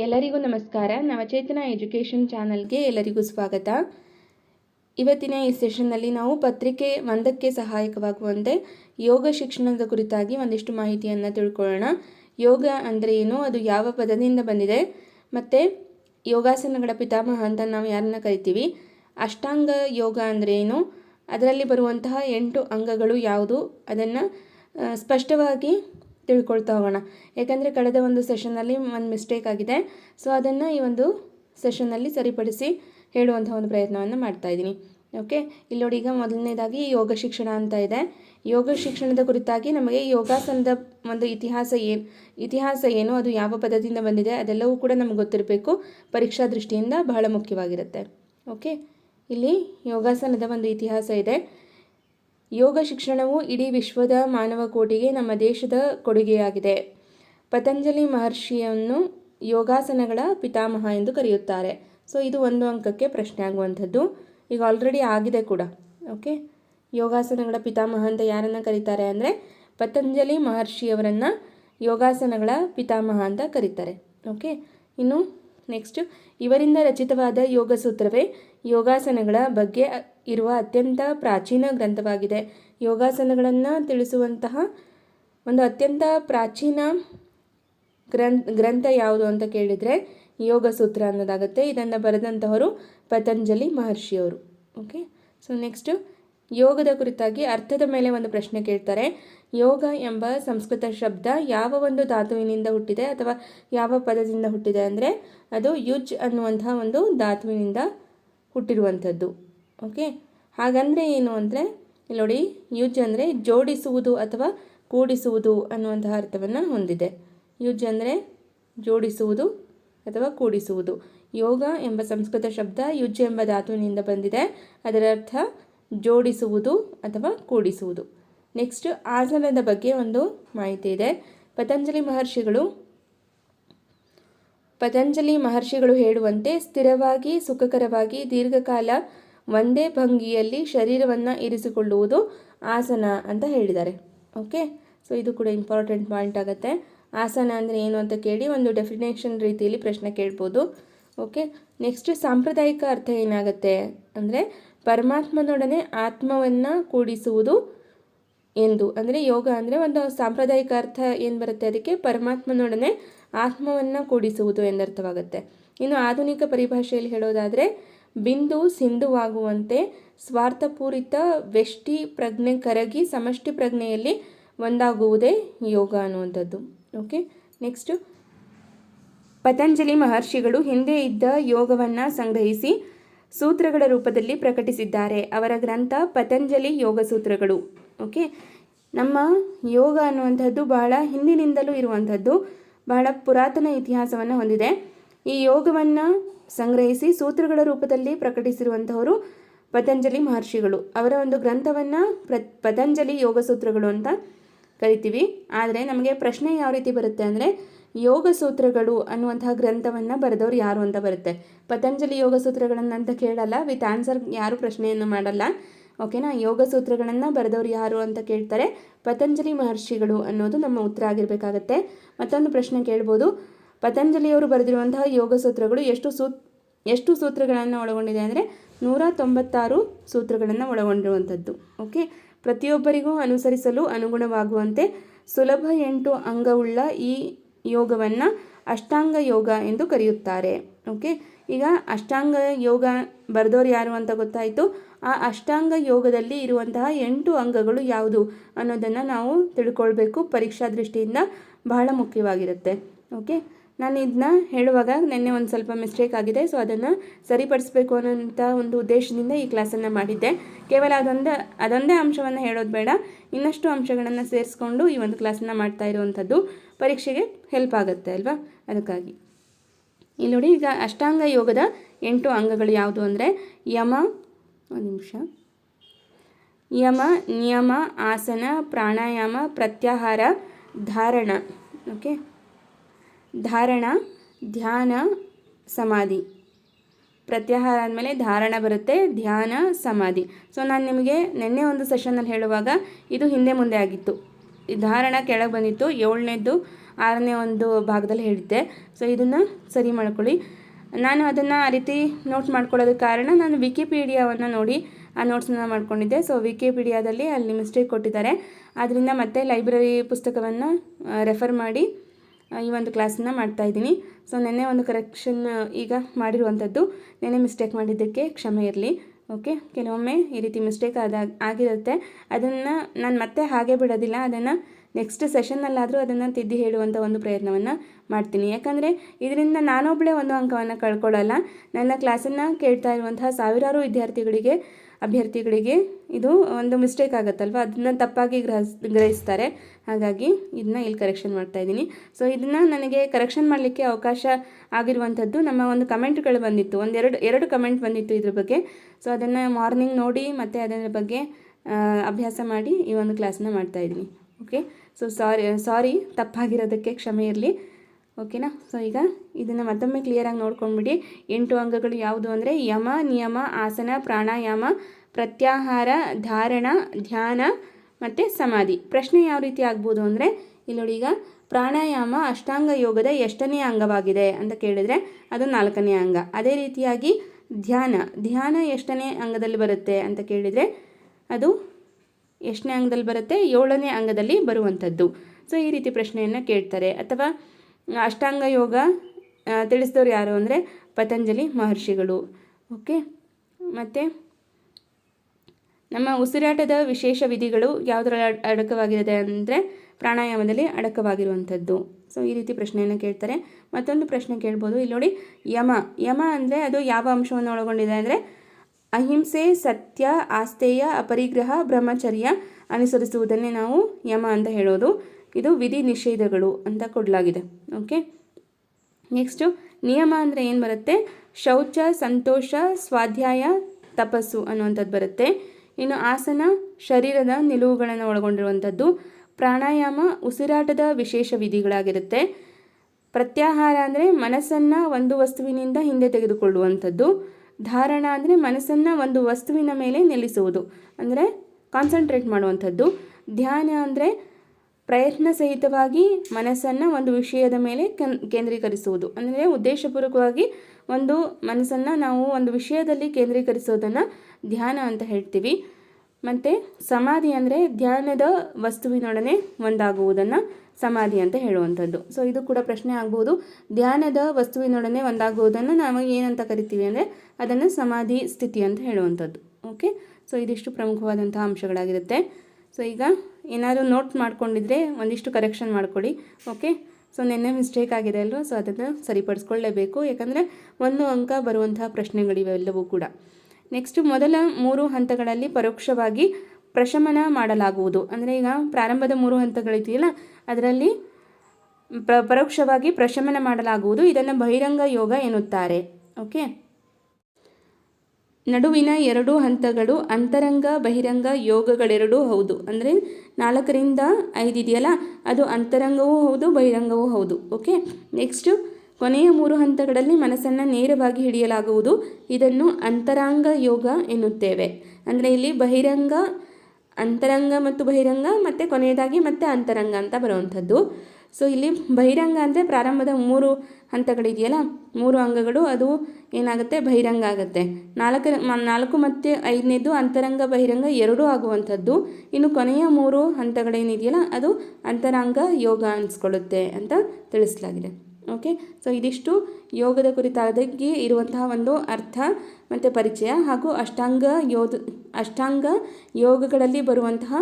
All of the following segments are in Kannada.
ಎಲ್ಲರಿಗೂ ನಮಸ್ಕಾರ. ನವಚೇತನ ಎಜುಕೇಷನ್ ಚಾನಲ್ಗೆ ಎಲ್ಲರಿಗೂ ಸ್ವಾಗತ. ಇವತ್ತಿನ ಈ ಸೆಷನ್ನಲ್ಲಿ ನಾವು ಪತ್ರಿಕೆ ಒಂದಕ್ಕೆ ಸಹಾಯಕವಾಗುವಂತೆ ಯೋಗ ಶಿಕ್ಷಣದ ಕುರಿತಾಗಿ ಒಂದಿಷ್ಟು ಮಾಹಿತಿಯನ್ನು ತಿಳ್ಕೊಳ್ಳೋಣ. ಯೋಗ ಅಂದರೆ ಏನು? ಅದು ಯಾವ ಪದದಿಂದ ಬಂದಿದೆ? ಮತ್ತು ಯೋಗಾಸನಗಳ ಪಿತಾಮಹ ಅಂತ ನಾವು ಯಾರನ್ನ ಕರಿತೀವಿ? ಅಷ್ಟಾಂಗ ಯೋಗ ಅಂದರೆ ಏನು? ಅದರಲ್ಲಿ ಬರುವಂತಹ ಎಂಟು ಅಂಗಗಳು ಯಾವುದು? ಅದನ್ನು ಸ್ಪಷ್ಟವಾಗಿ ತಿಳ್ಕೊಳ್ತಾ ಹೋಗೋಣ. ಯಾಕಂದರೆ ಕಳೆದ ಒಂದು ಸೆಷನ್ನಲ್ಲಿ ಒಂದು ಮಿಸ್ಟೇಕ್ ಆಗಿದೆ. ಸೊ ಅದನ್ನು ಈ ಒಂದು ಸೆಷನ್ನಲ್ಲಿ ಸರಿಪಡಿಸಿ ಹೇಳುವಂಥ ಒಂದು ಪ್ರಯತ್ನವನ್ನು ಮಾಡ್ತಾ ಇದ್ದೀನಿ. ಓಕೆ ಇಲ್ಲಿ ನೋಡಿ, ಈಗ ಮೊದಲನೇದಾಗಿ ಯೋಗ ಶಿಕ್ಷಣ ಅಂತ ಇದೆ. ಯೋಗ ಶಿಕ್ಷಣದ ಕುರಿತಾಗಿ ನಮಗೆ ಯೋಗಾಸನದ ಒಂದು ಇತಿಹಾಸ ಏನು ಇತಿಹಾಸ ಏನು, ಅದು ಯಾವ ಪದದಿಂದ ಬಂದಿದೆ, ಅದೆಲ್ಲವೂ ಕೂಡ ನಮ್ಗೆ ಗೊತ್ತಿರಬೇಕು. ಪರೀಕ್ಷಾ ದೃಷ್ಟಿಯಿಂದ ಬಹಳ ಮುಖ್ಯವಾಗಿರುತ್ತೆ. ಓಕೆ ಇಲ್ಲಿ ಯೋಗಾಸನದ ಒಂದು ಇತಿಹಾಸ ಇದೆ. ಯೋಗ ಶಿಕ್ಷಣವು ಇಡೀ ವಿಶ್ವದ ಮಾನವ ಕೋಟಿಗೆ ನಮ್ಮ ದೇಶದ ಕೊಡುಗೆಯಾಗಿದೆ. ಪತಂಜಲಿ ಮಹರ್ಷಿಯನ್ನು ಯೋಗಾಸನಗಳ ಪಿತಾಮಹ ಎಂದು ಕರೆಯುತ್ತಾರೆ. ಸೊ ಇದು ಒಂದು ಅಂಕಕ್ಕೆ ಪ್ರಶ್ನೆ ಆಗುವಂಥದ್ದು ಈಗ ಆಲ್ರೆಡಿ ಆಗಿದೆ ಕೂಡ. ಓಕೆ ಯೋಗಾಸನಗಳ ಪಿತಾಮಹ ಅಂತ ಯಾರನ್ನು ಕರೀತಾರೆ ಅಂದರೆ ಪತಂಜಲಿ ಮಹರ್ಷಿಯವರನ್ನು ಯೋಗಾಸನಗಳ ಪಿತಾಮಹ ಅಂತ ಕರೀತಾರೆ. ಓಕೆ ಇನ್ನು ನೆಕ್ಸ್ಟ್ ಇವರಿಂದ ರಚಿತವಾದ ಯೋಗ ಸೂತ್ರವೇ ಯೋಗಾಸನಗಳ ಬಗ್ಗೆ ಇರುವ ಅತ್ಯಂತ ಪ್ರಾಚೀನ ಗ್ರಂಥವಾಗಿದೆ. ಯೋಗಾಸನಗಳನ್ನು ತಿಳಿಸುವಂತಹ ಒಂದು ಅತ್ಯಂತ ಪ್ರಾಚೀನ ಗ್ರಂಥ ಗ್ರಂಥ ಯಾವುದು ಅಂತ ಕೇಳಿದರೆ ಯೋಗ ಸೂತ್ರ ಅನ್ನೋದಾಗುತ್ತೆ. ಇದನ್ನು ಬರೆದಂತಹವರು ಪತಂಜಲಿ ಮಹರ್ಷಿಯವರು. ಓಕೆ ಸೊ ನೆಕ್ಸ್ಟು ಯೋಗದ ಕುರಿತಾಗಿ ಅರ್ಥದ ಮೇಲೆ ಒಂದು ಪ್ರಶ್ನೆ ಕೇಳ್ತಾರೆ. ಯೋಗ ಎಂಬ ಸಂಸ್ಕೃತ ಶಬ್ದ ಯಾವ ಒಂದು ಧಾತುವಿನಿಂದ ಹುಟ್ಟಿದೆ ಅಥವಾ ಯಾವ ಪದದಿಂದ ಹುಟ್ಟಿದೆ ಅಂದರೆ ಅದು ಯುಜ್ ಅನ್ನುವಂಥ ಒಂದು ಧಾತುವಿನಿಂದ ಹುಟ್ಟಿರುವಂಥದ್ದು. ಓಕೆ ಹಾಗಂದರೆ ಏನು ಅಂದರೆ, ನೋಡಿ, ಯುಜ್ ಅಂದರೆ ಜೋಡಿಸುವುದು ಅಥವಾ ಕೂಡಿಸುವುದು ಅನ್ನುವಂತಹ ಅರ್ಥವನ್ನು ಹೊಂದಿದೆ. ಯುಜ್ ಅಂದರೆ ಜೋಡಿಸುವುದು ಅಥವಾ ಕೂಡಿಸುವುದು. ಯೋಗ ಎಂಬ ಸಂಸ್ಕೃತ ಶಬ್ದ ಯುಜ್ ಎಂಬ ಧಾತುವಿನಿಂದ ಬಂದಿದೆ. ಅದರ ಅರ್ಥ ಜೋಡಿಸುವುದು ಅಥವಾ ಕೂಡಿಸುವುದು. ನೆಕ್ಸ್ಟ್ ಆಸನದ ಬಗ್ಗೆ ಒಂದು ಮಾಹಿತಿ ಇದೆ. ಪತಂಜಲಿ ಮಹರ್ಷಿಗಳು ಪತಂಜಲಿ ಮಹರ್ಷಿಗಳು ಹೇಳುವಂತೆ ಸ್ಥಿರವಾಗಿ, ಸುಖಕರವಾಗಿ ದೀರ್ಘಕಾಲ ಒಂದೇ ಭಂಗಿಯಲ್ಲಿ ಶರೀರವನ್ನು ಇರಿಸಿಕೊಳ್ಳುವುದು ಆಸನ ಅಂತ ಹೇಳಿದ್ದಾರೆ. ಓಕೆ ಸೊ ಇದು ಕೂಡ ಇಂಪಾರ್ಟೆಂಟ್ ಪಾಯಿಂಟ್ ಆಗುತ್ತೆ. ಆಸನ ಅಂದರೆ ಏನು ಅಂತ ಕೇಳಿ ಒಂದು ಡೆಫಿನೇಷನ್ ರೀತಿಯಲ್ಲಿ ಪ್ರಶ್ನೆ ಕೇಳ್ಬೋದು. ಓಕೆ ನೆಕ್ಸ್ಟ್ ಸಾಂಪ್ರದಾಯಿಕ ಅರ್ಥ ಏನಾಗುತ್ತೆ ಅಂದರೆ ಪರಮಾತ್ಮನೊಡನೆ ಆತ್ಮವನ್ನು ಕೂಡಿಸುವುದು ಎಂದು. ಅಂದರೆ ಯೋಗ ಅಂದರೆ ಒಂದು ಸಾಂಪ್ರದಾಯಿಕ ಅರ್ಥ ಏನು ಬರುತ್ತೆ? ಅದಕ್ಕೆ ಪರಮಾತ್ಮನೊಡನೆ ಆತ್ಮವನ್ನು ಕೂಡಿಸುವುದು ಎಂದರ್ಥವಾಗುತ್ತೆ. ಇನ್ನು ಆಧುನಿಕ ಪರಿಭಾಷೆಯಲ್ಲಿ ಹೇಳೋದಾದರೆ, ಬಿಂದು ಸಿಂಧುವಾಗುವಂತೆ ಸ್ವಾರ್ಥಪೂರಿತ ವ್ಯಷ್ಟಿ ಪ್ರಜ್ಞೆ ಕರಗಿ ಸಮಷ್ಟಿ ಪ್ರಜ್ಞೆಯಲ್ಲಿ ಒಂದಾಗುವುದೇ ಯೋಗ ಅನ್ನುವಂಥದ್ದು. ಓಕೆ ನೆಕ್ಸ್ಟು ಪತಂಜಲಿ ಮಹರ್ಷಿಗಳು ಹಿಂದೆ ಇದ್ದ ಯೋಗವನ್ನು ಸಂಗ್ರಹಿಸಿ ಸೂತ್ರಗಳ ರೂಪದಲ್ಲಿ ಪ್ರಕಟಿಸಿದ್ದಾರೆ. ಅವರ ಗ್ರಂಥ ಪತಂಜಲಿ ಯೋಗ ಸೂತ್ರಗಳು ಓಕೆ ನಮ್ಮ ಯೋಗ ಅನ್ನುವಂಥದ್ದು ಬಹಳ ಹಿಂದಿನಿಂದಲೂ ಇರುವಂಥದ್ದು, ಬಹಳ ಪುರಾತನ ಇತಿಹಾಸವನ್ನು ಹೊಂದಿದೆ. ಈ ಯೋಗವನ್ನು ಸಂಗ್ರಹಿಸಿ ಸೂತ್ರಗಳ ರೂಪದಲ್ಲಿ ಪ್ರಕಟಿಸಿರುವಂಥವರು ಪತಂಜಲಿ ಮಹರ್ಷಿಗಳು. ಅವರ ಒಂದು ಗ್ರಂಥವನ್ನು ಪ್ರ, ಪತಂಜಲಿ ಯೋಗ ಸೂತ್ರಗಳು ಅಂತ ಕರಿತೀವಿ. ಆದರೆ ನಮಗೆ ಪ್ರಶ್ನೆ ಯಾವ ರೀತಿ ಬರುತ್ತೆ ಅಂದರೆ, ಯೋಗ ಸೂತ್ರಗಳು ಅನ್ನುವಂತಹ ಗ್ರಂಥವನ್ನು ಬರೆದವರು ಯಾರು ಅಂತ ಬರುತ್ತೆ. ಪತಂಜಲಿ ಯೋಗ ಸೂತ್ರಗಳನ್ನಂತ ಕೇಳಲ್ಲ, ವಿತ್ ಆನ್ಸರ್ ಯಾರು ಪ್ರಶ್ನೆಯನ್ನು ಮಾಡಲ್ಲ. ಓಕೆನಾ ಯೋಗ ಸೂತ್ರಗಳನ್ನು ಬರೆದವರು ಯಾರು ಅಂತ ಕೇಳ್ತಾರೆ. ಪತಂಜಲಿ ಮಹರ್ಷಿಗಳು ಅನ್ನೋದು ನಮ್ಮ ಉತ್ತರ ಆಗಿರಬೇಕಾಗತ್ತೆ. ಮತ್ತೊಂದು ಪ್ರಶ್ನೆ ಕೇಳ್ಬೋದು. ಪತಂಜಲಿಯವರು ಬರೆದಿರುವಂತಹ ಯೋಗ ಸೂತ್ರಗಳು ಎಷ್ಟು ಸೂ, ಎಷ್ಟು ಸೂತ್ರಗಳನ್ನು ಒಳಗೊಂಡಿದೆ ಅಂದರೆ ನೂರ ತೊಂಬತ್ತಾರು ಸೂತ್ರಗಳನ್ನು ಒಳಗೊಂಡಿರುವಂಥದ್ದು. ಓಕೆ ಪ್ರತಿಯೊಬ್ಬರಿಗೂ ಅನುಸರಿಸಲು ಅನುಗುಣವಾಗುವಂತೆ ಸುಲಭ ಎಂಟು ಅಂಗವುಳ್ಳ ಈ ಯೋಗವನ್ನು ಅಷ್ಟಾಂಗ ಯೋಗ ಎಂದು ಕರೆಯುತ್ತಾರೆ. ಓಕೆ ಈಗ ಅಷ್ಟಾಂಗ ಯೋಗ ಬರೆದೋರು ಯಾರು ಅಂತ ಗೊತ್ತಾಯಿತು. ಆ ಅಷ್ಟಾಂಗ ಯೋಗದಲ್ಲಿ ಇರುವಂತಹ ಎಂಟು ಅಂಗಗಳು ಯಾವುದು ಅನ್ನೋದನ್ನು ನಾವು ತಿಳ್ಕೊಳ್ಬೇಕು. ಪರೀಕ್ಷಾ ದೃಷ್ಟಿಯಿಂದ ಬಹಳ ಮುಖ್ಯವಾಗಿರುತ್ತೆ. ಓಕೆ? ನಾನು ಇದನ್ನ ಹೇಳುವಾಗ ನಿನ್ನೆ ಒಂದು ಸ್ವಲ್ಪ ಮಿಸ್ಟೇಕ್ ಆಗಿದೆ ಸೊ ಅದನ್ನು ಸರಿಪಡಿಸಬೇಕು ಅನ್ನೋಂಥ ಒಂದು ಉದ್ದೇಶದಿಂದ ಈ ಕ್ಲಾಸನ್ನು ಮಾಡಿದ್ದೆ. ಕೇವಲ ಅದೊಂದೇ ಅದೊಂದೇ ಅಂಶವನ್ನು ಹೇಳೋದು ಬೇಡ. ಇನ್ನಷ್ಟು ಅಂಶಗಳನ್ನು ಸೇರಿಸ್ಕೊಂಡು ಈ ಒಂದು ಕ್ಲಾಸನ್ನು ಮಾಡ್ತಾ ಇರುವಂಥದ್ದು ಪರೀಕ್ಷೆಗೆ ಹೆಲ್ಪ್ ಆಗುತ್ತೆ ಅಲ್ವಾ? ಅದಕ್ಕಾಗಿ. ಇಲ್ಲಿ ನೋಡಿ, ಈಗ ಅಷ್ಟಾಂಗ ಯೋಗದ ಎಂಟು ಅಂಗಗಳು ಯಾವುದು ಅಂದರೆ, ಯಮ, ಒಂದು ನಿಮಿಷ. ಯಮ, ನಿಯಮ, ಆಸನ, ಪ್ರಾಣಾಯಾಮ, ಪ್ರತ್ಯಾಹಾರ, ಧಾರಣ. ಓಕೆ? ಧಾರಣ, ಧ್ಯಾನ, ಸಮಾಧಿ. ಪ್ರತ್ಯಾಹಾರ ಆದಮೇಲೆ ಧಾರಣ ಬರುತ್ತೆ, ಧ್ಯಾನ, ಸಮಾಧಿ. ಸೊ ನಾನು ನಿಮಗೆ ನಿನ್ನೆ ಒಂದು ಸೆಷನಲ್ಲಿ ಹೇಳುವಾಗ ಇದು ಹಿಂದೆ ಮುಂದೆ ಆಗಿತ್ತು. ಈ ಧಾರಣ ಕೆಳಗೆ ಬಂದಿತ್ತು, ಏಳನೇದ್ದು ಆರನೇ ಒಂದು ಭಾಗದಲ್ಲಿ ಹೇಳಿದ್ದೆ. ಸೊ ಇದನ್ನು ಸರಿ ಮಾಡ್ಕೊಳ್ಳಿ. ನಾನು ಅದನ್ನು ಆ ರೀತಿ ನೋಟ್ ಮಾಡ್ಕೊಳ್ಳೋದಕ್ಕೆ ಕಾರಣ ನಾನು ವಿಕಿಪೀಡಿಯಾವನ್ನು ನೋಡಿ ಆ ನೋಟ್ಸನ್ನು ಮಾಡ್ಕೊಂಡಿದ್ದೆ. ಸೊ ವಿಕಿಪೀಡಿಯಾದಲ್ಲಿ ಅಲ್ಲಿ ಮಿಸ್ಟೇಕ್ ಕೊಟ್ಟಿದ್ದಾರೆ. ಆದ್ದರಿಂದ ಮತ್ತೆ ಲೈಬ್ರರಿ ಪುಸ್ತಕವನ್ನು ರೆಫರ್ ಮಾಡಿ ಈ ಒಂದು ಕ್ಲಾಸನ್ನು ಮಾಡ್ತಾ ಇದ್ದೀನಿ. ಸೊ ನೆನ್ನೆ ಒಂದು ಕರೆಕ್ಷನ್ ಈಗ ಮಾಡಿರುವಂಥದ್ದು. ನೆನ್ನೆ ಮಿಸ್ಟೇಕ್ ಮಾಡಿದ್ದಕ್ಕೆ ಕ್ಷಮೆ ಇರಲಿ. ಓಕೆ ಕೆಲವೊಮ್ಮೆ ಈ ರೀತಿ ಮಿಸ್ಟೇಕ್ ಆದ, ಆಗಿರುತ್ತೆ. ಅದನ್ನು ನಾನು ಮತ್ತೆ ಹಾಗೆ ಬಿಡೋದಿಲ್ಲ. ಅದನ್ನು ನೆಕ್ಸ್ಟ್ ಸೆಷನ್ನಲ್ಲಾದರೂ ಅದನ್ನು ತಿದ್ದಿ ಹೇಳುವಂಥ ಒಂದು ಪ್ರಯತ್ನವನ್ನು ಮಾಡ್ತೀನಿ. ಯಾಕಂದರೆ ಇದರಿಂದ ನಾನೊಬ್ಬಳೇ ಒಂದು ಅಂಕವನ್ನು ಕಳ್ಕೊಳ್ಳಲ್ಲ. ನನ್ನ ಕ್ಲಾಸನ್ನು ಕೇಳ್ತಾ ಇರುವಂತಹ ಸಾವಿರಾರು ವಿದ್ಯಾರ್ಥಿಗಳಿಗೆ, ಅಭ್ಯರ್ಥಿಗಳಿಗೆ ಇದು ಒಂದು ಮಿಸ್ಟೇಕ್ ಆಗುತ್ತಲ್ವ? ಅದನ್ನು ತಪ್ಪಾಗಿ ಗ್ರಹಿಸ್, ಗ್ರಹಿಸ್ತಾರೆ. ಹಾಗಾಗಿ ಇದನ್ನ ಇಲ್ಲಿ ಕರೆಕ್ಷನ್ ಮಾಡ್ತಾ ಇದ್ದೀನಿ. ಸೊ ಇದನ್ನು ನನಗೆ ಕರೆಕ್ಷನ್ ಮಾಡಲಿಕ್ಕೆ ಅವಕಾಶ ಆಗಿರುವಂಥದ್ದು ನಮ್ಮ ಒಂದು ಕಮೆಂಟ್ಗಳು ಬಂದಿತ್ತು. ಒಂದೆರಡು ಎರಡು ಕಮೆಂಟ್ ಬಂದಿತ್ತು ಇದ್ರ ಬಗ್ಗೆ. ಸೊ ಅದನ್ನು ಮಾರ್ನಿಂಗ್ ನೋಡಿ ಮತ್ತು ಅದರ ಬಗ್ಗೆ ಅಭ್ಯಾಸ ಮಾಡಿ ಈ ಒಂದು ಕ್ಲಾಸನ್ನ ಮಾಡ್ತಾ ಇದ್ದೀನಿ. ಓಕೆ ಸೊ ಸಾರಿ ಸಾರಿ ತಪ್ಪಾಗಿರೋದಕ್ಕೆ ಕ್ಷಮೆ ಇರಲಿ. ಓಕೆನಾ ಸೊ ಈಗ ಇದನ್ನು ಮತ್ತೊಮ್ಮೆ ಕ್ಲಿಯರಾಗಿ ನೋಡ್ಕೊಂಡ್ಬಿಡಿ. ಎಂಟು ಅಂಗಗಳು ಯಾವುದು ಅಂದರೆ ಯಮ, ನಿಯಮ, ಆಸನ, ಪ್ರಾಣಾಯಾಮ, ಪ್ರತ್ಯಾಹಾರ, ಧಾರಣ, ಧ್ಯಾನ ಮತ್ತು ಸಮಾಧಿ. ಪ್ರಶ್ನೆ ಯಾವ ರೀತಿ ಆಗ್ಬೋದು ಅಂದರೆ, ಇಲ್ಲಿ ನೋಡಿ ಈಗ ಪ್ರಾಣಾಯಾಮ ಅಷ್ಟಾಂಗ ಯೋಗದ ಎಷ್ಟನೇ ಅಂಗವಾಗಿದೆ ಅಂತ ಕೇಳಿದರೆ ಅದು ನಾಲ್ಕನೇ ಅಂಗ. ಅದೇ ರೀತಿಯಾಗಿ ಧ್ಯಾನ. ಧ್ಯಾನ ಎಷ್ಟನೇ ಅಂಗದಲ್ಲಿ ಬರುತ್ತೆ ಅಂತ ಕೇಳಿದರೆ ಅದು ಎಷ್ಟನೇ ಅಂಗದಲ್ಲಿ ಬರುತ್ತೆ? ಏಳನೇ ಅಂಗದಲ್ಲಿ ಬರುವಂಥದ್ದು. ಸೊ ಈ ರೀತಿ ಪ್ರಶ್ನೆಯನ್ನು ಕೇಳ್ತಾರೆ. ಅಥವಾ, ಅಷ್ಟಾಂಗ ಯೋಗ ತಿಳಿಸಿದವ್ರು ಯಾರು ಅಂದರೆ, ಪತಂಜಲಿ ಮಹರ್ಷಿಗಳು. ಓಕೆ ಮತ್ತು, ನಮ್ಮ ಉಸಿರಾಟದ ವಿಶೇಷ ವಿಧಿಗಳು ಯಾವುದರಲ್ಲಿ ಅಡ್- ಅಡಕವಾಗಿದೆ ಅಂದರೆ, ಪ್ರಾಣಾಯಾಮದಲ್ಲಿ ಅಡಕವಾಗಿರುವಂಥದ್ದು. ಸೊ ಈ ರೀತಿ ಪ್ರಶ್ನೆಯನ್ನು ಕೇಳ್ತಾರೆ. ಮತ್ತೊಂದು ಪ್ರಶ್ನೆ ಕೇಳ್ಬೋದು. ಇಲ್ಲಿ ನೋಡಿ, ಯಮ. ಯಮ ಅಂದರೆ ಅದು ಯಾವ ಅಂಶವನ್ನು ಒಳಗೊಂಡಿದೆ ಅಂದರೆ ಅಹಿಂಸೆ, ಸತ್ಯ ಆಸ್ತೇಯ ಅಪರಿಗ್ರಹ, ಬ್ರಹ್ಮಚರ್ಯ ಅನುಸರಿಸುವುದನ್ನೇ ನಾವು ಯಮ ಅಂತ ಹೇಳೋದು. ಇದು ವಿಧಿ ನಿಷೇಧಗಳು ಅಂತ ಕೊಡಲಾಗಿದೆ. ಓಕೆ? ನೆಕ್ಸ್ಟು, ನಿಯಮ ಅಂದರೆ ಏನು ಬರುತ್ತೆ? ಶೌಚ, ಸಂತೋಷ, ಸ್ವಾಧ್ಯಾಯ, ತಪಸ್ಸು ಅನ್ನುವಂಥದ್ದು ಬರುತ್ತೆ. ಇನ್ನು ಆಸನ, ಶರೀರದ ನಿಲುವುಗಳನ್ನು ಒಳಗೊಂಡಿರುವಂಥದ್ದು. ಪ್ರಾಣಾಯಾಮ, ಉಸಿರಾಟದ ವಿಶೇಷ ವಿಧಿಗಳಾಗಿರುತ್ತೆ. ಪ್ರತ್ಯಾಹಾರ ಅಂದರೆ ಮನಸ್ಸನ್ನು ಒಂದು ವಸ್ತುವಿನಿಂದ ಹಿಂದೆ ತೆಗೆದುಕೊಳ್ಳುವಂಥದ್ದು. ಧಾರಣ ಅಂದರೆ ಮನಸ್ಸನ್ನು ಒಂದು ವಸ್ತುವಿನ ಮೇಲೆ ನಿಲ್ಲಿಸುವುದು. ಅಂದರೆ ಕಾನ್ಸಂಟ್ರೇಟ್ ಮಾಡುವಂಥದ್ದು. ಧ್ಯಾನ ಅಂದರೆ ಪ್ರಯತ್ನ ಸಹಿತವಾಗಿ ಮನಸ್ಸನ್ನು ಒಂದು ವಿಷಯದ ಮೇಲೆ ಕೇಂದ್ರೀಕರಿಸುವುದು. ಅಂದರೆ ಉದ್ದೇಶಪೂರ್ವಕವಾಗಿ ಒಂದು ಮನಸ್ಸನ್ನು ನಾವು ಒಂದು ವಿಷಯದಲ್ಲಿ ಕೇಂದ್ರೀಕರಿಸೋದನ್ನು ಧ್ಯಾನ ಅಂತ ಹೇಳ್ತೀವಿ. ಮತ್ತು ಸಮಾಧಿ ಅಂದರೆ ಧ್ಯಾನದ ವಸ್ತುವಿನೊಡನೆ ಒಂದಾಗುವುದನ್ನು ಸಮಾಧಿ ಅಂತ ಹೇಳುವಂಥದ್ದು. ಸೊ ಇದು ಕೂಡ ಪ್ರಶ್ನೆ ಆಗ್ಬೋದು. ಧ್ಯಾನದ ವಸ್ತುವಿನೊಡನೆ ಒಂದಾಗುವುದನ್ನು ನಾವು ಏನಂತ ಕರಿತೀವಿ ಅಂದರೆ ಅದನ್ನು ಸಮಾಧಿ ಸ್ಥಿತಿ ಅಂತ ಹೇಳುವಂಥದ್ದು. ಓಕೆ ಸೊ ಇದಿಷ್ಟು ಪ್ರಮುಖವಾದಂತಹ ಅಂಶಗಳಾಗಿರುತ್ತೆ. ಸೊ ಈಗ ಏನಾದರೂ ನೋಟ್ ಮಾಡ್ಕೊಂಡಿದ್ರೆ ಒಂದಿಷ್ಟು ಕರೆಕ್ಷನ್ ಮಾಡ್ಕೊಳ್ಳಿ. ಓಕೆ ಸೊ ನಿನ್ನೆ ಮಿಸ್ಟೇಕ್ ಆಗಿದೆ ಅಲ್ವಾ? ಸೊ ಅದನ್ನು ಸರಿಪಡಿಸ್ಕೊಳ್ಳೇಬೇಕು. ಯಾಕಂದರೆ ಒಂದು ಅಂಕ ಬರುವಂತಹ ಪ್ರಶ್ನೆಗಳಿವೆಲ್ಲವೂ ಕೂಡ. ನೆಕ್ಸ್ಟು ಮೊದಲ ಮೂರು ಹಂತಗಳಲ್ಲಿ ಪರೋಕ್ಷವಾಗಿ ಪ್ರಶಮನ ಮಾಡಲಾಗುವುದು. ಅಂದರೆ ಈಗ ಪ್ರಾರಂಭದ ಮೂರು ಹಂತಗಳಿದೆಯಲ್ಲ ಅದರಲ್ಲಿ ಪ್ರ, ಪರೋಕ್ಷವಾಗಿ ಪ್ರಶಮನ ಮಾಡಲಾಗುವುದು. ಇದನ್ನು ಬಹಿರಂಗ ಯೋಗ ಎನ್ನುತ್ತಾರೆ. ಓಕೆ? ನಡುವಿನ ಎರಡು ಹಂತಗಳು ಅಂತರಂಗ ಬಹಿರಂಗ ಯೋಗಗಳೆರಡೂ ಹೌದು. ಅಂದರೆ ನಾಲ್ಕರಿಂದ ಐದು ಇದೆಯಲ್ಲ, ಅದು ಅಂತರಂಗವೂ ಹೌದು, ಬಹಿರಂಗವೂ ಹೌದು. ಓಕೆ? ನೆಕ್ಸ್ಟು ಕೊನೆಯ ಮೂರು ಹಂತಗಳಲ್ಲಿ ಮನಸ್ಸನ್ನು ನೇರವಾಗಿ ಹಿಡಿಯಲಾಗುವುದು. ಇದನ್ನು ಅಂತರಾಂಗ ಯೋಗ ಎನ್ನುತ್ತೇವೆ. ಅಂದರೆ ಇಲ್ಲಿ ಬಹಿರಂಗ ಅಂತರಂಗ ಮತ್ತು ಬಹಿರಂಗ ಮತ್ತು ಕೊನೆಯದಾಗಿ ಮತ್ತೆ ಅಂತರಂಗ ಅಂತ ಬರುವಂಥದ್ದು. ಸೊ ಇಲ್ಲಿ ಬಹಿರಂಗ ಅಂದರೆ ಪ್ರಾರಂಭದ ಮೂರು ಹಂತಗಳಿದೆಯಲ್ಲ? ಮೂರು ಅಂಗಗಳು, ಅದು ಏನಾಗುತ್ತೆ? ಬಹಿರಂಗ ಆಗುತ್ತೆ. ನಾಲ್ಕು ನಾಲ್ಕು ಮತ್ತು ಐದನೇದು ಅಂತರಂಗ, ಬಹಿರಂಗ ಎರಡೂ ಆಗುವಂಥದ್ದು. ಇನ್ನು ಕೊನೆಯ ಮೂರು ಹಂತಗಳೇನಿದೆಯಲ್ಲ, ಅದು ಅಂತರಂಗ ಯೋಗ ಅನಿಸ್ಕೊಳ್ಳುತ್ತೆ ಅಂತ ತಿಳಿಸಲಾಗಿದೆ. ಓಕೆ ಸೊ ಇದಿಷ್ಟು ಯೋಗದ ಕುರಿತಾಗಿ ಇರುವಂತಹ ಒಂದು ಅರ್ಥ ಮತ್ತು ಪರಿಚಯ ಹಾಗೂ ಅಷ್ಟಾಂಗ ಯೋಧ ಅಷ್ಟಾಂಗ ಯೋಗಗಳಲ್ಲಿ ಬರುವಂತಹ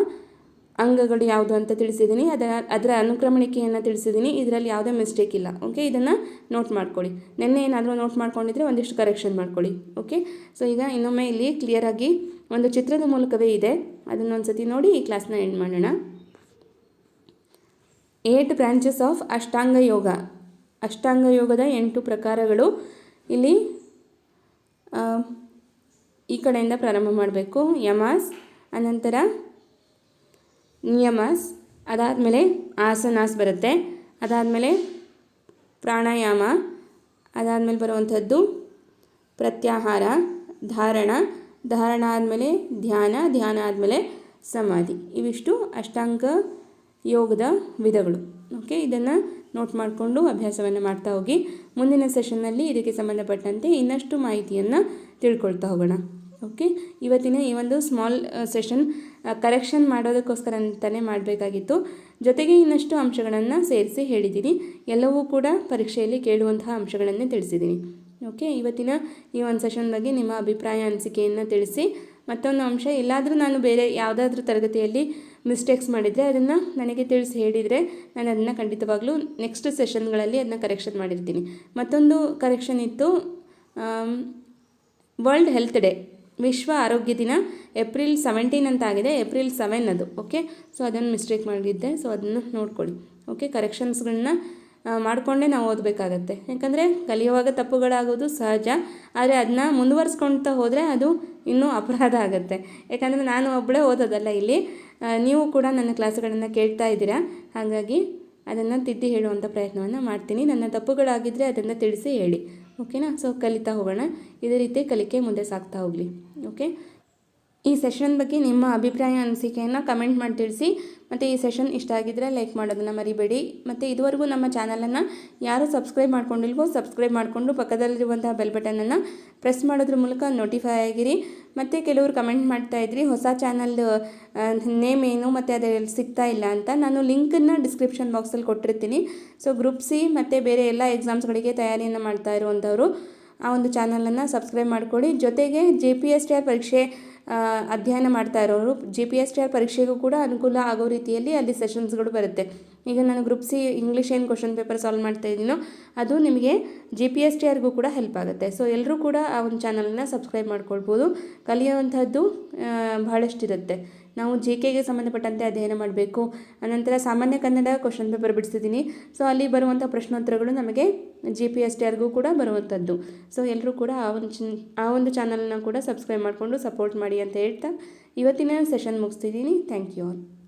ಅಂಗಗಳು ಯಾವುದು ಅಂತ ತಿಳಿಸಿದ್ದೀನಿ. ಅದರ ಅದರ ಅನುಕ್ರಮಣಿಕೆಯನ್ನು ತಿಳಿಸಿದ್ದೀನಿ. ಇದರಲ್ಲಿ ಯಾವುದೇ ಮಿಸ್ಟೇಕ್ ಇಲ್ಲ. ಓಕೆ ಇದನ್ನು ನೋಟ್ ಮಾಡ್ಕೊಳ್ಳಿ. ನಿನ್ನೆ ಏನಾದರೂ ನೋಟ್ ಮಾಡ್ಕೊಂಡಿದ್ರೆ ಒಂದಿಷ್ಟು ಕರೆಕ್ಷನ್ ಮಾಡ್ಕೊಳ್ಳಿ. ಓಕೆ ಸೊ ಈಗ ಇನ್ನೊಮ್ಮೆ ಇಲ್ಲಿ ಕ್ಲಿಯರಾಗಿ ಒಂದು ಚಿತ್ರದ ಮೂಲಕವೇ ಇದೆ. ಅದನ್ನು ಒಂದು ಸತಿ ನೋಡಿ ಈ ಕ್ಲಾಸ್ನ ಎಂಡ್ ಮಾಡೋಣ. Eight branches of Ashtanga yoga. ಅಷ್ಟಾಂಗ ಯೋಗದ ಎಂಟು ಪ್ರಕಾರಗಳು ಇಲ್ಲಿ ಈ ಕಡೆಯಿಂದ ಪ್ರಾರಂಭ ಮಾಡಬೇಕು. ಯಮಾಸ್, ಅನಂತರ ನಿಯಮಾಸ್, ಅದಾದಮೇಲೆ ಆಸನಾಸ್ ಬರುತ್ತೆ. ಅದಾದಮೇಲೆ ಪ್ರಾಣಾಯಾಮ, ಅದಾದಮೇಲೆ ಬರುವಂಥದ್ದು ಪ್ರತ್ಯಾಹಾರ, ಧಾರಣ ಧಾರಣ ಆದಮೇಲೆ ಧ್ಯಾನ ಧ್ಯಾನ ಆದಮೇಲೆ ಸಮಾಧಿ. ಇವಿಷ್ಟು ಅಷ್ಟಾಂಗ ಯೋಗದ ವಿಧಗಳು. ಓಕೆ, ಇದನ್ನು ನೋಟ್ ಮಾಡಿಕೊಂಡು ಅಭ್ಯಾಸವನ್ನು ಮಾಡ್ತಾ ಹೋಗಿ ಮುಂದಿನ ಸೆಷನ್ನಲ್ಲಿ ಇದಕ್ಕೆ ಸಂಬಂಧಪಟ್ಟಂತೆ ಇನ್ನಷ್ಟು ಮಾಹಿತಿಯನ್ನು ತಿಳ್ಕೊಳ್ತಾ ಹೋಗೋಣ. ಓಕೆ ಇವತ್ತಿನ ಈ ಒಂದು ಸ್ಮಾಲ್ ಸೆಷನ್ ಕರೆಕ್ಷನ್ ಮಾಡೋದಕ್ಕೋಸ್ಕರ ಅಂತಲೇ ಮಾಡಬೇಕಾಗಿತ್ತು. ಜೊತೆಗೆ ಇನ್ನಷ್ಟು ಅಂಶಗಳನ್ನು ಸೇರಿಸಿ ಹೇಳಿದ್ದೀನಿ. ಎಲ್ಲವೂ ಕೂಡ ಪರೀಕ್ಷೆಯಲ್ಲಿ ಕೇಳುವಂತಹ ಅಂಶಗಳನ್ನೇ ತಿಳಿಸಿದ್ದೀನಿ. ಓಕೆ ಇವತ್ತಿನ ಈ ಒಂದು ಸೆಷನ್ ಬಗ್ಗೆ ನಿಮ್ಮ ಅಭಿಪ್ರಾಯ, ಅನಿಸಿಕೆಯನ್ನು ತಿಳಿಸಿ ಮತ್ತೊಂದು ಅಂಶ. ಎಲ್ಲಾದರೂ ನಾನು ಬೇರೆ ಯಾವುದಾದ್ರೂ ತರಗತಿಯಲ್ಲಿ ಮಿಸ್ಟೇಕ್ಸ್ ಮಾಡಿದರೆ ಅದನ್ನು ನನಗೆ ತಿಳಿಸಿ ಹೇಳಿದರೆ ನಾನು ಅದನ್ನು ಖಂಡಿತವಾಗ್ಲೂ ನೆಕ್ಸ್ಟ್ ಸೆಷನ್ಗಳಲ್ಲಿ ಅದನ್ನ ಕರೆಕ್ಷನ್ ಮಾಡಿರ್ತೀನಿ. ಮತ್ತೊಂದು ಕರೆಕ್ಷನ್ ಇತ್ತು ವರ್ಲ್ಡ್ ಹೆಲ್ತ್ ಡೇ ವಿಶ್ವ ಆರೋಗ್ಯ ದಿನ ಏಪ್ರಿಲ್ ಸೆವೆಂಟೀನ್ ಅಂತ ಆಗಿದೆ ಏಪ್ರಿಲ್ ಸೆವೆನ್ ಅದು ಓಕೆ ಸೊ ಅದನ್ನು ಮಿಸ್ಟೇಕ್ ಮಾಡಿದ್ದೆ ಸೊ ಅದನ್ನು ನೋಡ್ಕೊಳ್ಳಿ ಓಕೆ ಕರೆಕ್ಷನ್ಸ್ಗಳನ್ನ ಮಾಡಿಕೊಂಡೇ ನಾವು ಓದಬೇಕಾಗತ್ತೆ. ಯಾಕಂದರೆ ಕಲಿಯುವಾಗ ತಪ್ಪುಗಳಾಗೋದು ಸಹಜ, ಆದರೆ ಅದನ್ನ ಮುಂದುವರಿಸ್ಕೊಳ್ತಾ ಹೋದರೆ ಅದು ಇನ್ನೂ ಅಪರಾಧ ಆಗುತ್ತೆ. ಯಾಕಂದರೆ ನಾನು ಒಬ್ಬಳೇ ಓದೋದಲ್ಲ ಇಲ್ಲಿ. ನೀವು ಕೂಡ ನನ್ನ ಕ್ಲಾಸ್ಗಳನ್ನು ಕೇಳ್ತಾ ಇದ್ದೀರಾ? ಹಾಗಾಗಿ ಅದನ್ನು ತಿದ್ದಿ ಹೇಳುವಂಥ ಪ್ರಯತ್ನವನ್ನು ಮಾಡ್ತೀನಿ. ನನ್ನ ತಪ್ಪುಗಳಾಗಿದ್ದರೆ ಅದನ್ನು ತಿಳಿಸಿ ಹೇಳಿ. ಓಕೆನಾ? ಸೊ, ಕಲಿತಾ ಹೋಗೋಣ. ಇದೇ ರೀತಿ ಕಲಿಕೆ ಮುಂದೆ ಸಾಗ್ತಾ ಹೋಗಲಿ. ಓಕೆ? ಈ ಸೆಷನ್ ಬಗ್ಗೆ ನಿಮ್ಮ ಅಭಿಪ್ರಾಯ, ಅನಿಸಿಕೆಯನ್ನು ಕಮೆಂಟ್ ಮಾಡಿ ತಿಳಿಸಿ. ಮತ್ತು ಈ ಸೆಷನ್ ಇಷ್ಟ ಆಗಿದ್ದರೆ ಲೈಕ್ ಮಾಡೋದನ್ನು ಮರಿಬೇಡಿ. ಮತ್ತು ಇದುವರೆಗೂ ನಮ್ಮ ಚಾನಲನ್ನು ಯಾರು ಸಬ್ಸ್ಕ್ರೈಬ್ ಮಾಡ್ಕೊಂಡಿಲ್ವೋ ಸಬ್ಸ್ಕ್ರೈಬ್ ಮಾಡಿಕೊಂಡು ಪಕ್ಕದಲ್ಲಿರುವಂತಹ ಬೆಲ್ ಬಟನನ್ನು ಪ್ರೆಸ್ ಮಾಡೋದ್ರ ಮೂಲಕ ನೋಟಿಫೈ ಆಗಿರಿ. ಮತ್ತು ಕೆಲವರು ಕಮೆಂಟ್ ಮಾಡ್ತಾ ಇದ್ರಿ, ಹೊಸ ಚಾನಲ್ ನೇಮ್ ಏನು? ಮತ್ತು ಅದರಲ್ಲಿ ಸಿಗ್ತಾ ಇಲ್ಲ ಅಂತ? ನಾನು ಲಿಂಕನ್ನು ಡಿಸ್ಕ್ರಿಪ್ಷನ್ ಬಾಕ್ಸಲ್ಲಿ ಕೊಟ್ಟಿರ್ತೀನಿ. ಸೊ ಗ್ರೂಪ್ ಸಿ ಮತ್ತು ಬೇರೆ ಎಲ್ಲ ಎಕ್ಸಾಮ್ಸ್ಗಳಿಗೆ ತಯಾರಿಯನ್ನು ಮಾಡ್ತಾ ಇರುವಂಥವ್ರು ಆ ಒಂದು ಚಾನಲನ್ನು ಸಬ್ಸ್ಕ್ರೈಬ್ ಮಾಡಿಕೊಡಿ. ಜೊತೆಗೆ J P S T R ಪರೀಕ್ಷೆ ಅಧ್ಯಯನ ಮಾಡ್ತಾ ಇರೋರು. G P S T R ಪರೀಕ್ಷೆಗೂ ಕೂಡ ಅನುಕೂಲ ಆಗೋ ರೀತಿಯಲ್ಲಿ ಅಲ್ಲಿ ಸೆಷನ್ಸ್ಗಳು ಬರುತ್ತೆ. ಈಗ ನಾನು ಗ್ರೂಪ್ ಸಿ ಇಂಗ್ಲೀಷ್ ಏನು ಕ್ವಶನ್ ಪೇಪರ್ ಸಾಲ್ವ್ ಮಾಡ್ತಾ ಇದ್ದೀನೋ, ಅದು ನಿಮಗೆ ಜಿ ಪಿ ಎಸ್ ಟಿ ಆರ್ಗೂ ಕೂಡ ಹೆಲ್ಪ್ ಆಗುತ್ತೆ. ಸೊ ಎಲ್ಲರೂ ಕೂಡ ಆ ಒಂದು ಚಾನಲನ್ನ ಸಬ್ಸ್ಕ್ರೈಬ್ ಮಾಡ್ಕೊಳ್ಬೋದು. ಕಲಿಯುವಂಥದ್ದು ಬಹಳಷ್ಟಿರುತ್ತೆ. ನಾವು ಜಿ ಕೆಗೆ ಸಂಬಂಧಪಟ್ಟಂತೆ ಅಧ್ಯಯನ ಮಾಡಬೇಕು. ಅನಂತರ ಸಾಮಾನ್ಯ ಕನ್ನಡ ಕ್ವಶನ್ ಪೇಪರ್ ಬಿಡಿಸಿದ್ದೀನಿ ಸೊ ಅಲ್ಲಿ ಬರುವಂಥ ಪ್ರಶ್ನೋತ್ತರಗಳು ನಮಗೆ ಜಿ ಪಿ ಎಸ್ ಟಿ ಆರ್ಗೂ ಕೂಡ ಬರುವಂಥದ್ದು ಸೊ ಎಲ್ಲರೂ ಕೂಡ ಆ ಒಂದು ಚಿನ್ ಆ ಒಂದು ಚಾನಲ್ನ ಕೂಡ ಸಬ್ಸ್ಕ್ರೈಬ್ ಮಾಡಿಕೊಂಡು ಸಪೋರ್ಟ್ ಮಾಡಿ ಅಂತ ಹೇಳ್ತಾ ಇವತ್ತಿನ ಸೆಷನ್ ಮುಗಿಸ್ತಿದ್ದೀನಿ. Thank you all